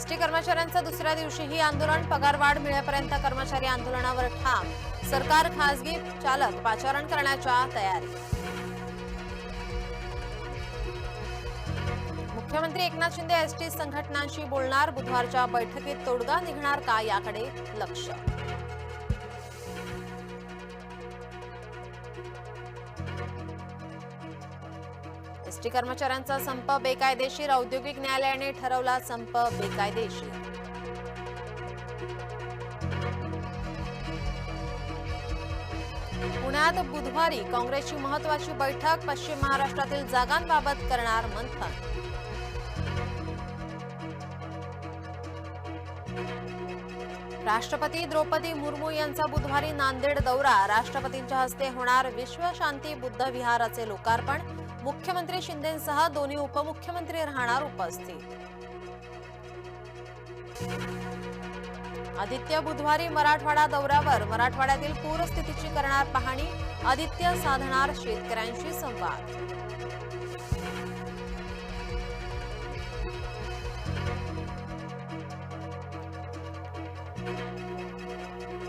ST कर्मचाऱ्यांचं दुसऱ्या दिवशीही आंदोलन पगारवाढ मिळेपर्यंत कर्मचारी आंदोलनावर ठाम. सरकार खासगी चालक पाचारण करण्याच्या तयारी. मुख्यमंत्री एकनाथ शिंदे एसटी संघटनांशी बोलणार बुधवारच्या बैठकीत तोडगा निघणार का याकडे लक्ष. एसटी कर्मचाऱ्यांचा संप बेकायदेशीर. औद्योगिक न्यायालयाने ठरवला संप बेकायदेशीर. पुण्यात बुधवारी काँग्रेसची महत्वाची बैठक. पश्चिम महाराष्ट्रातील जागांबाबत करणार मंथन. राष्ट्रपती द्रौपदी मुर्मू यांचा बुधवारी नांदेड दौरा. राष्ट्रपतींच्या हस्ते होणार विश्वशांती बुद्ध विहाराचे लोकार्पण. मुख्यमंत्री शिंदेसह दोन्ही उपमुख्यमंत्री राहणार उपस्थित. आदित्य बुधवारी मराठवाडा दौऱ्यावर मराठवाड्यातील पूरस्थितीची करणार पाहणी आदित्य साधणार शेतकऱ्यांशी संवाद.